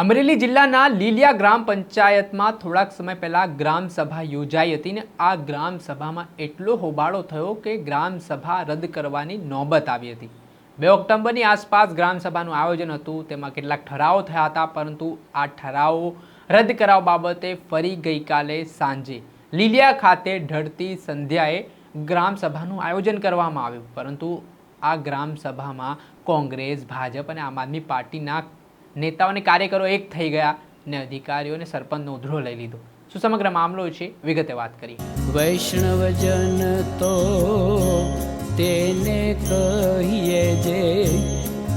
અમરેલી જિલ્લાના લીલિયા ગ્રામ પંચાયતમાં થોડાક સમય પહેલા ગ્રામ સભા યોજાઈ હતી ને આ ગ્રામ સભામાં એટલો હોબાળો થયો કે ગ્રામ સભા રદ કરવાની નોબત આવી હતી. બે ઓક્ટોબરની આસપાસ ગ્રામ સભાનું આયોજન હતું, તેમાં કેટલાક ઠરાવો થયા હતા, પરંતુ આ ઠરાવો રદ કરાવ બાબતે ફરી ગઈકાલે સાંજે લીલિયા ખાતે ઢળતી સંધ્યાએ ગ્રામ સભાનું આયોજન કરવામાં આવ્યું. પરંતુ આ ગ્રામ સભામાં કોંગ્રેસ, ભાજપ અને આમ આદમી પાર્ટીના નેતાઓ અને કાર્યકરો એક થઈ ગયા ને અધિકારીઓને સરપંચનો ઉધરો લઈ લીધો. શું સમગ્ર મામલો છે? વિગતે વાત કરી વૈષ્ણવજન તો તેને કહીએ જે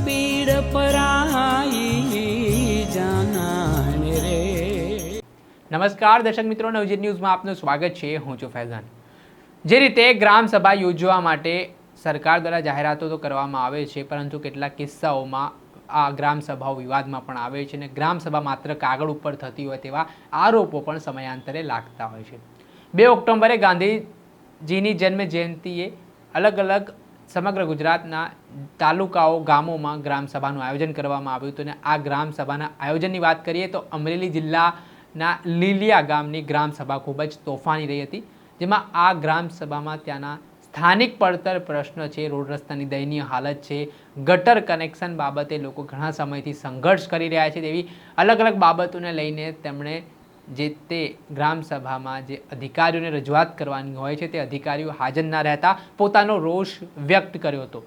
પીડ પરાઈ જાનાને રે. નમસ્કાર દર્શક મિત્રો નવજીત ન્યૂઝમાં આપનું સ્વાગત છે. હું છું ફૈઝાન. જે રીતે ગ્રામ સભા યોજવા માટે સરકાર દ્વારા જાહેરાતો તો કરવામાં આવે છે પરંતુ કેટલાક કિસ્સાઓમાં આ ગ્રામસભાઓ વિવાદમાં પણ આવે છે અને ગ્રામસભા માત્ર કાગળ ઉપર થતી હોય તેવા આરોપો પણ સમયાંતરે લાગતા હોય છે. બે ઓક્ટોબરે ગાંધીજીની જન્મ જયંતિએ અલગ અલગ સમગ્ર ગુજરાતના તાલુકાઓ, ગામોમાં ગ્રામસભાનું આયોજન કરવામાં આવ્યું હતું અને આ ગ્રામસભાના આયોજનની વાત કરીએ તો અમરેલી જિલ્લાના લીલિયા ગામની ગ્રામસભા ખૂબ જ તોફાની રહી હતી, જેમાં આ ગ્રામસભામાં ત્યાંના સ્થાનિક પડતર પ્રશ્ન છે, રોડ રસ્તાની દયનીય હાલત છે, ગટર કનેક્શન બાબતે લોકો ઘણા સમયથી સંઘર્ષ કરી રહ્યા છે તેવી અલગ અલગ બાબતોને લઈને તેમણે જે તે ગ્રામસભામાં જે અધિકારીઓને રજૂઆત કરવાની હોય છે તે અધિકારીઓ હાજર ના રહેતા પોતાનો રોષ વ્યક્ત કર્યો હતો.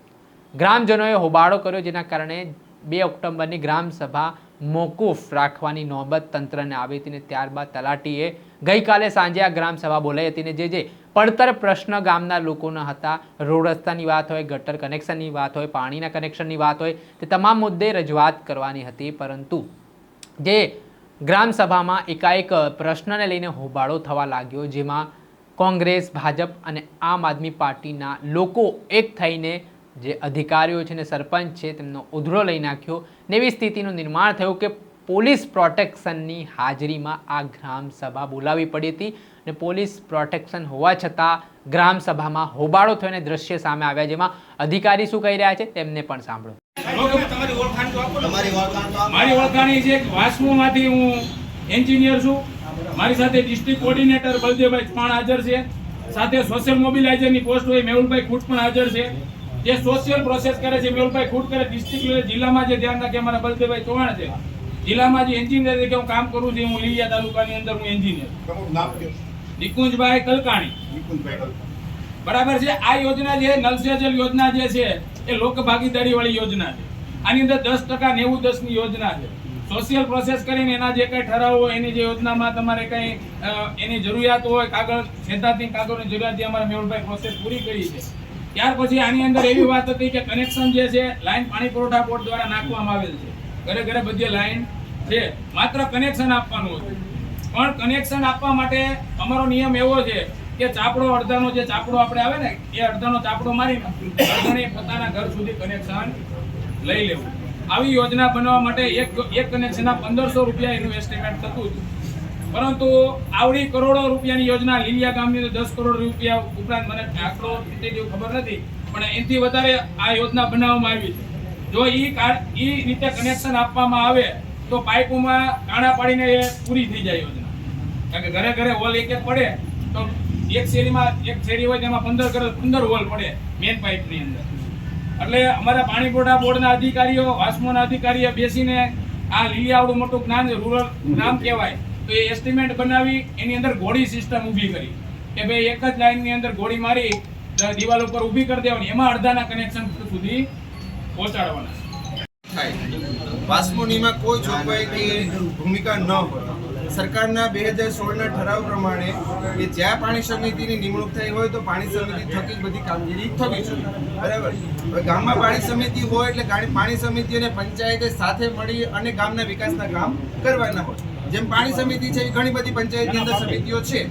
ગ્રામજનોએ હોબાળો કર્યો જેના કારણે બે ઓક્ટોબરની ગ્રામસભા મોકૂફ રાખવાની નોબત તંત્રને આવી હતી ને ત્યારબાદ તલાટીએ ગઈકાલે સાંજે આ ગ્રામ સભા બોલાઈ હતી ને જે જે પડતર પ્રશ્ન ગામના લોકોના હતા રોડ રસ્તાની વાત હોય, ગટર કનેક્શનની વાત હોય, પાણીના કનેક્શનની વાત હોય, તે તમામ મુદ્દે રજૂઆત કરવાની હતી. પરંતુ જે ગ્રામસભામાં એકાએક પ્રશ્નને લઈને હોબાળો થવા લાગ્યો, જેમાં કોંગ્રેસ, ભાજપ અને આમ આદમી પાર્ટીના લોકો એક થઈને જે અધિકારીઓ છે ને સરપંચ છે, તેમનો ઉધરો લઈ નાખ્યો ને એવી સ્થિતિનું નિર્માણ થયું કે પોલીસ પ્રોટેક્શનની હાજરીમાં આ ગ્રામ સભા બોલાવી પડી હતી અને પોલીસ પ્રોટેક્શન હોવા છતાં ગ્રામ સભામાં હોબાળો થયો અને દ્રશ્ય સામે આવ્યા જેમાં અધિકારી શું કહી રહ્યા છે તેમને પણ સાંભળો. મારી ઓળખાણી છે વાસ્મોમાંથી હું એન્જિનિયર છું. મારી સાથે ડિસ્ટ્રિક્ટ કોર્ડિનેટર બલદેવભાઈ ચૌહાણ હાજર છે. સાથે સોશિયલ મોબિલાઇઝરની પોસ્ટ હોય મેહુલભાઈ ખૂટ પણ હાજર છે. જે સોશિયલ પ્રોસેસ કરે છે મેહુલભાઈ ખૂટ કરે ડિસ્ટ્રિક્ટ લેવલે જિલ્લામાં જે ધ્યાન રાખે અમારા બલદેવભાઈ ચૌહાણ છે. જિલ્લામાં જે એન્જિનિયર તરીકે હું કામ કરું છું હું લીલિયા તાલુકાની અંદર હું એન્જિનિયર નિકુંજભાઈ કલકાણી. બરાબર છે? આ યોજના જે નલ સે જલ યોજના જે છે એ લોક ભાગીદારી વાળી યોજના છે. આની અંદર દસ ટકા નેવું દસની યોજના છે. સોશિયલ પ્રોસેસ કરીને એના જે કંઈ ઠરાવ હોય એની જે યોજનામાં તમારે કંઈ એની જરૂરિયાત હોય કાગળ સૈદ્ધાંતિક કાગળની જરૂરિયાત જે અમારા મેહુલભાઈ પ્રોસેસ પૂરી કરી છે. ત્યાર પછી આની અંદર એવી વાત હતી કે કનેક્શન જે છે લાઈન પાણી પુરવઠા બોર્ડ દ્વારા નાખવામાં આવેલ છે. ઘરે ઘરે બધી લાઈન છે. માત્ર કનેક્શન આપવાનું હતું પણ કનેક્શન આપવા માટે અમારો નિયમ એવો છે કે ચાપડો અડધાનો જે ચાપડો આપણે આવે ને, એ અડધાનો ચાપડો મારીને અડધાને પોતાના ઘર સુધી કનેક્શન લઈ લેવું. આવી યોજના બનાવવા માટે એક એક કનેક્શનના પંદરસો રૂપિયા એનું એસ્ટિમેટ થતું હતું. પરંતુ આવડી કરોડો રૂપિયાની યોજના લીલિયા ગામની દસ કરોડ રૂપિયા ઉપરાંત મને આંકડો કેટલી ખબર નથી, પણ એનાથી વધારે આ યોજના બનાવવામાં આવી છે. જો એ કાર ઈ રીતે કનેક્શન આપવામાં આવે તો પાઇપોમાં કાણા પાડીને એ પૂરી થઈ જાય યોજના. કારણ કે ઘરે ઘરે હોલ એક એક પડે તો એક શેરીમાં એક શેરી હોય તેમાં પંદર ઘરે, પંદર હોલ પડે મેન પાઇપની અંદર. એટલે અમારા પાણી પુરવઠા બોર્ડના અધિકારીઓ, વાસ્મોના અધિકારીઓ બેસીને આ લીલિયાવડું મોટું જ્ઞાન રૂરલ નામ કહેવાય, તો એ એસ્ટિમેટ બનાવી, એની અંદર ઘોડી સિસ્ટમ ઊભી કરી. કે ભાઈ એક જ લાઈનની અંદર ઘોડી મારી દિવાલ ઉપર ઊભી કરી દેવાની, એમાં અડધાના કનેક્શન સુધી પહોંચાડવાના થાય. વાસ્મોનીમાં કોઈ જોગવાઈ કે ભૂમિકા ન હોય. સરકારના બે હજાર સોળના ઠરાવ પ્રમાણે કે જ્યાં પાણી સમિતિની નિમણૂક થઈ હોય તો પાણી સમિતિ થકી બધી કામગીરી થવી જોઈએ. બરાબર? ગામમાં પાણી સમિતિ હોય એટલે પાણી સમિતિ અને પંચાયતે સાથે મળી અને ગામના વિકાસના કામ કરવાના હોય. જેમ પાણી સમિતિ છે એ ઘણી બધી પંચાયતની અંદર સમિતિઓ છે.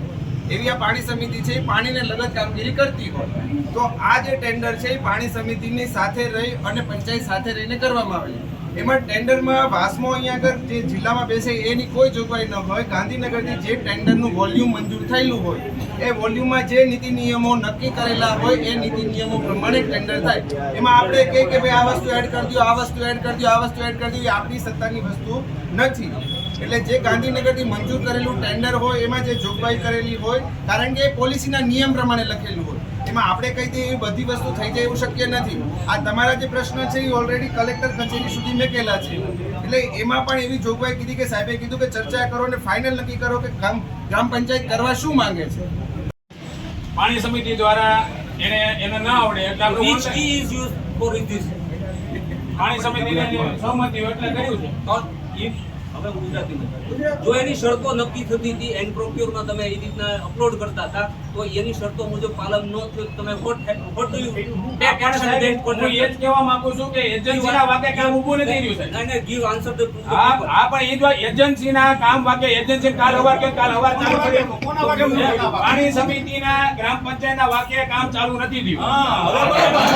એવી આ પાણી સમિતિ છે પાણીને લગત કામગીરી કરતી હોય. તો આ જે ટેન્ડર છે, એ પાણી સમિતિની સાથે રહી અને પંચાયત સાથે રહીને કરવામાં આવે એમાં ટેન્ડરમાં વાસમો અહીંયા આગળ જે જિલ્લામાં બેસે, એની કોઈ જોગવાઈ ન હોય. ગાંધીનગરથી જે ટેન્ડરનું વોલ્યુમ મંજૂર થયેલું હોય, એ વોલ્યુમમાં જે નીતિ નિયમો નક્કી કરેલા હોય, એ નીતિ નિયમો પ્રમાણે ટેન્ડર થાય. એમાં આપણે કહીએ કે ભાઈ આ વસ્તુ એડ કરી દો આ વસ્તુ એડ કરી દો આ વસ્તુ એડ કરી દો એ આપણી સત્તાની વસ્તુ નથી. એટલે જે ગાંધીનગરથી મંજૂર કરેલું ટેન્ડર હોય એમાં જે જોગવાઈ કરેલી હોય કારણ કે એ પોલિસીના નિયમ પ્રમાણે લખેલું હોય. એમાં આપણે કહી દઈએ એવી બધી વસ્તુ થઈ જાય એવું શક્ય નથી. આ તમારા જે પ્રશ્ન છે એ ઓલરેડી કલેક્ટર કચેરી સુધી મેકેલા છે. એટલે એમાં પણ એવી જોગવાઈ કીધી કે સાહેબે કીધું કે ચર્ચા કરો અને ફાઇનલ નક્કી કરો કે ગ્રામ ગ્રામ પંચાયત કરવા શું માંગે છે. પાણી સમિતિ દ્વારા એને એને ના આવડે એટલે online- key is used for પાણી સમિતિને સહમતિ એટલે કર્યું છે. તો? હવે હું ગુજરાતીમાં જો એની શરતો નક્કી થતી હતી એન્ડ પ્રોક્યોરમાં તમે એ રીતના અપલોડ કરતા હતા તો એની શરતો મુજબ પાલન ન થયું તમે વોટ હું એ જ કહેવા માંગુ છું કે એજન્સીના વાકે કામ ઊભું નથી રહ્યું સાહેબ. નહીં, નહીં, give answer the- હા પણ એ જો એજન્સીના કામ વાકે એજન્સી કાલ હવાર કે કાલ હવાર ચાલુ કરી. પાણી સમિતિના ગ્રામ પંચાયતના વાકે કામ ચાલુ નથી થયું.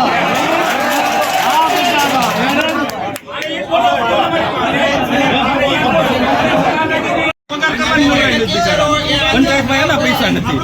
પંચાયતમાં એના પૈસા નથી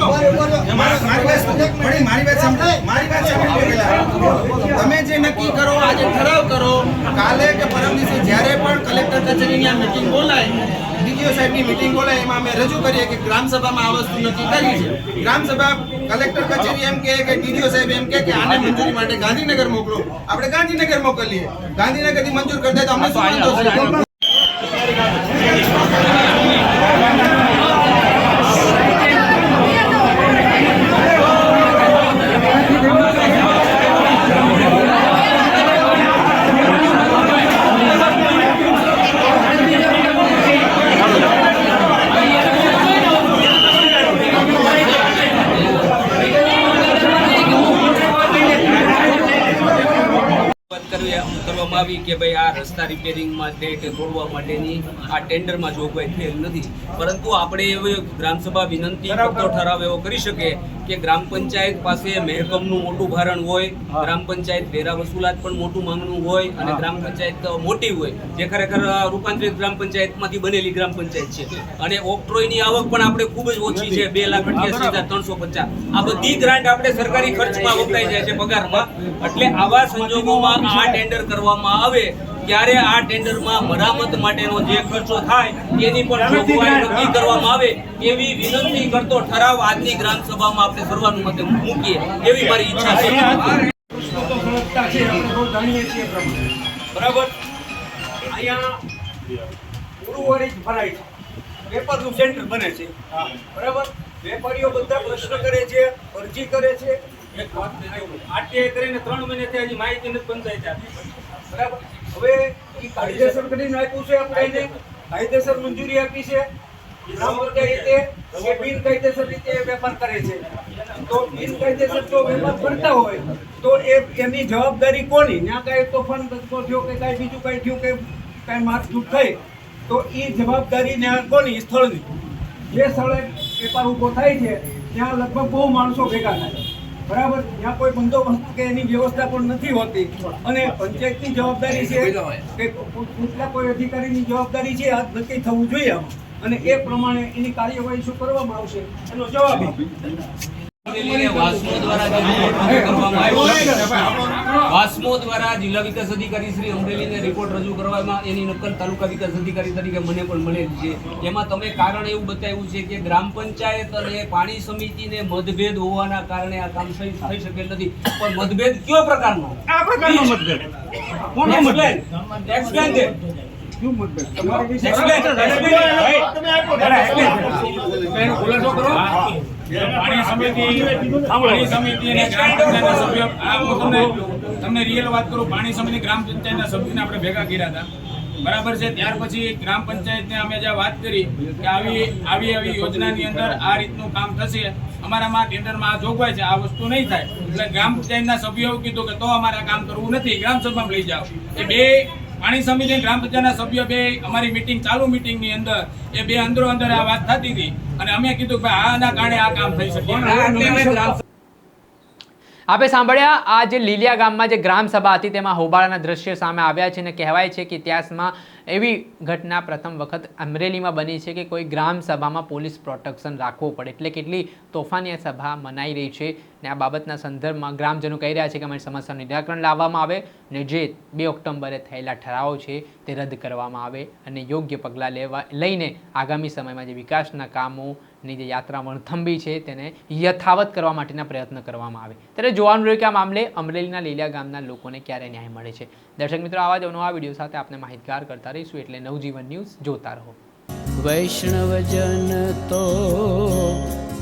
તમે જે નક્કી કરો આજે ઠરાવ કરો કાલે કે પરમ દિવસે જ્યારે પણ કલેક્ટર કચેરીની આ મિટિંગ બોલાય ડીજીઓ સાહેબની મીટિંગ બોલાય એમાં અમે રજૂ કરીએ કે ગ્રામ સભામાં આ વસ્તુ નક્કી કરી છે ગ્રામ સભા કલેક્ટર કચેરી એમ કહે કે ડીજીઓ સાહેબ એમ કહે કે આને મંજૂરી માટે ગાંધીનગર મોકલો. આપણે ગાંધીનગર મોકલીએ ગાંધીનગરથી મંજૂર કરી દે તો અમને શું વાંધો? છે કરવામાં આવી કે ભાઈ આ રસ્તા રિપેરિંગ માટે કે તોડવા માટેની આ ટેન્ડરમાં જોગવાઈ થયેલ નથી. પરંતુ આપણે એવી ગ્રામસભા વિનંતી કરતો ઠરાવ એવો કરી શકે કે ગ્રામ પંચાયત પાસે મહેકમનું મોટું ભારણ હોય ગ્રામ પંચાયત વેરા વસૂલાત પણ મોટું માંગણું હોય અને ગ્રામ પંચાયત મોટી હોય જે ખરેખર રૂપાંતરિત ગ્રામ પંચાયતમાંથી બનેલી ગ્રામ પંચાયત છે. અને ઓક્ટ્રોયની આવક પણ આપણે ખૂબ જ ઓછી છે બે લાખ અઠ્યાસી હજાર ત્રણસો પચાસ. આ બધી ગ્રાન્ટ આપણે સરકારી ખર્ચમાં વપરાઈ જાય છે પગારમાં. એટલે આવા સંજોગોમાં આ ટેન્ડર કરવામાં આવે ત્યારે આ ટેન્ડરમાં મરામત માટેનો જે ખર્ચો થાય તેની પણ જોગવાઈ નક્કી કરવામાં આવે એવી વિનંતી કરતો ઠરાવ આજની ગ્રામ સભામાં આપણે સર્વાનુમતે મૂકીએ એવી મારી ઈચ્છા છે. બરાબર? અહીંયા ગુરુવારે જ ભરાય છે. વેપારનું સેન્ટર બને છે. બરાબર? વેપારીઓ બધા પ્રશ્ન કરે છે અરજી કરે છે. કરીને ત્રણ મહિનાથી હજી માહિતી નથી પંચાયત આપી. બરાબર? હવે એ કાયદેસર કરીને આપ્યું છે આપણે એને. કાયદેસર મંજૂરી આપી છે. બિનકાયદેસર રીતે વેપાર કરે છે. તો બિનકાયદેસર જો વેપાર કરતા હોય, તો એ એની જવાબદારી કોની? ત્યાં કાંઈ તોફાન ધક્કો થયો કે કાંઈ બીજું કાંઈ થયું કે કાંઈ મારઝૂટ થઈ, તો એ જવાબદારી ત્યાં કોની? સ્થળની. જે સ્થળે વેપાર ઊભો થાય છે, ત્યાં લગભગ બહુ માણસો ભેગા થાય. બરાબર? ત્યાં કોઈ બંદોબસ્ત કે એની વ્યવસ્થા પણ નથી હોતી. અને પંચાયતની જવાબદારી છે કે કેટલા કોઈ અધિકારીની જવાબદારી છે આ નક્કી થવું જોઈએ આમાં. અને એ પ્રમાણે એની કાર્યવાહી શું કરવામાં આવશે એનો જવાબ વાસ્મો દ્વારા જિલ્લા વિકાસ અધિકારી શ્રી અમરેલીને રિપોર્ટ રજૂ કરવામાં એની નકલ તાલુકા વિકાસ અધિકારી તરીકે મને પણ મળેલી છે. એમાં તમે કારણ એવું બતાવ્યું છે કે ગ્રામ પંચાયત અને પાણી સમિતિને મતભેદ હોવાના કારણે આ કામ થઈ થઈ શકેલ નથી. પણ મતભેદ કયો પ્રકારનો? આ પ્રકારનો મતભેદ. કોનો મતભેદ? એક્સપ્લેન પાણી સમિતિ પાણી સમિતિ અને ગ્રામ પંચાયતના સભ્યો આ હું તમને તમને રિયલ વાત કરું, પાણી સમિતિ ગ્રામ પંચાયતના સભ્યોને આપણે ભેગા કર્યા હતા. બરાબર છે, ત્યાર પછી ગ્રામ પંચાયતને અમે જ્યાં વાત કરી કે આવી આવી આવી યોજનાની અંદર આ રીતનું કામ થશે. અમારામાં ટેન્ડરમાં આ જોગવાઈ છે, આ વસ્તુ નહીં થાય. એટલે ગ્રામ પંચાયતના સભ્યોએ એવું કીધું કે તો અમારે કામ કરવું નથી, ગ્રામ લઈ જાઓ. એ બે પાણી સમિતિ ગ્રામ પંચાયતના સભ્યો બે અમારી મીટિંગ ચાલુ મિટિંગની અંદર, એ બે અંદરો અંદર આ વાત થતી હતી. અને અમે કીધું કે આના કારણે આ કામ થઈ શકે પણ આ ટાઈમે ગ્રામ આપણે સાંભળ્યા, આ જે લીલિયા ગામમાં જે ગ્રામ સભા હતી, તેમાં હોબાળાના દ્રશ્યો સામે આવ્યા છે અને કહેવાય છે કે ઇતિહાસમાં એવી ઘટના પ્રથમ વખત અમરેલીમાં બની છે કે કોઈ ગ્રામ સભામાં પોલીસ પ્રોટેક્શન રાખવું પડે. એટલે કેટલી તોફાની સભા મનાઈ રહી છે. ને આ બાબતના સંદર્ભમાં ગ્રામજનો કહી રહ્યા છે કે અમારી સમસ્યાનું નિરાકરણ લાવવામાં આવે અને જે બે ઓક્ટોબરે થયેલા ઠરાવો છે તે રદ કરવામાં આવે અને યોગ્ય પગલાં લેવા લઈને આગામી સમયમાં જે વિકાસના કામોની જે યાત્રા વણથંભી છે તેને યથાવત કરવા માટેના પ્રયત્ન કરવામાં આવે. ત્યારે જોવાનું રહ્યું કે આ મામલે અમરેલીના લીલિયા ગામના લોકોને ક્યારે ન્યાય મળે છે. દર્શક મિત્રો, આવા જ નવા વીડિયો સાથે આપણે માહિતગાર કરતા રહીશું એટલે નવજીવન ન્યૂઝ જોતા રહો. વૈષ્ણવજન તો